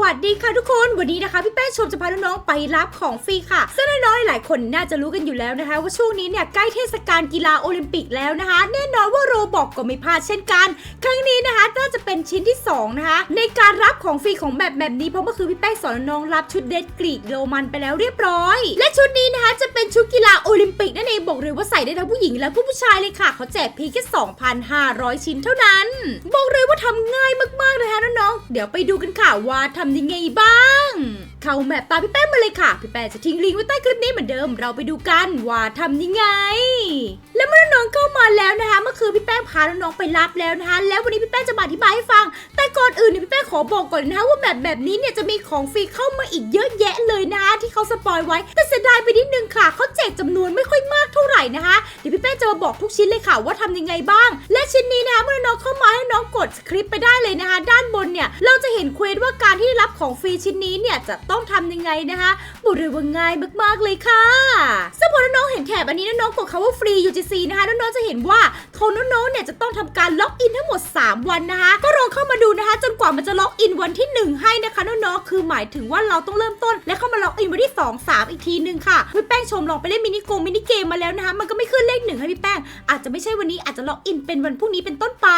วัสดีค่ะทุกคน วันนี้นะคะพี่แป้งชมจะพาน้องๆไปรับของฟรีค่ะซึ่งน้อยๆหลายคนน่าจะรู้กันอยู่แล้วนะคะ ว่าช่วงนี้เนี่ยใกล้เทศกาลกีฬาโอลิมปิกแล้วนะคะ แน่นอนว่าโรบอกก็ไม่พลาดเช่นกัน ครั้งนี้นะคะน่าจะเป็นชิ้นที่สองนะคะ ในการรับของฟรีของแบบแบบนี้เพราะเมื่อคืนพี่แป้งสอนน้องรับชุดเดดกรีกโรมันไปแล้วเรียบร้อย และชุดนี้นะคะจะเป็นชุดกีฬาโอลิมปิกนั่นเองบอกเลยว่าใส่ได้ทั้งผู้หญิงและผู้ชายเลยค่ะเขาแจกเพียงแค่2,500 ชิ้นเท่านั้น บอกเลยว่า ทำง่ายมากๆเลยค่ะน้องๆ เดี๋ยวไปดูกันค่ะว่าทำยังไงบ้าง เข้าแมปตามพี่แป้งมาเลยค่ะ พี่แป้งจะทิ้งลิงก์ไว้ใต้คลิปนี้เหมือนเดิม เราไปดูกันว่าทำยังไง และเมื่อน้องเข้ามาแล้วนะคะเมื่อคืนพี่แป้งพาน้องๆไปรับแล้วนะคะแล้ววันนี้พี่แป้งจะมาอธิบายให้ฟัง แต่ก่อนอื่นเนี่ยพี่แป้งขอบอกก่อนนะคะว่าแบบแบบนี้เนี่ยจะมีของฟรีเข้ามาอีกเยอะแยะเลยนะคะที่เขาสปอยไว้ แต่เสียดายไปนิดนึงค่ะเขาแจกจำนวนไม่ค่อยมากเท่า นะคะเดี๋ยวพี่เป้จะมาบอกทุกชิ้นเลยค่ะว่าทำยังไงบ้าง และชิ้นนี้นะคะเมื่อน้องเข้ามาให้น้องกดสคริปต์ไปได้เลยนะคะ ด้านบนเนี่ยเราจะเห็นเควสว่าการที่ได้รับของฟรีชิ้นนี้เนี่ยจะต้องทำยังไงนะคะบอกเลยว่าง่ายมากๆเลยค่ะ เห็นแถบอันนี้น้องๆกดคำว่าฟรี UGC นะคะน้องๆจะเห็นว่าของน้องๆเนี่ยจะต้องทำการล็อกอินทั้งหมด 3 วันนะคะ ก็ลองเข้ามาดูนะคะ จนกว่ามันจะล็อกอินวันที่ 1 ให้นะคะน้องๆคือหมายถึงว่าเราต้องเริ่มต้น และเข้ามาล็อกอินวันที่ 2 3 อีกทีนึงค่ะพี่แป้งชมลองไปเล่นมินิโกมินิเกมมาแล้วนะคะมันก็ไม่ขึ้นเลขหนึ่งให้พี่แป้งอาจจะไม่ใช่วันนี้อาจจะล็อกอินเป็นวันพรุ่งนี้เป็นต้นไป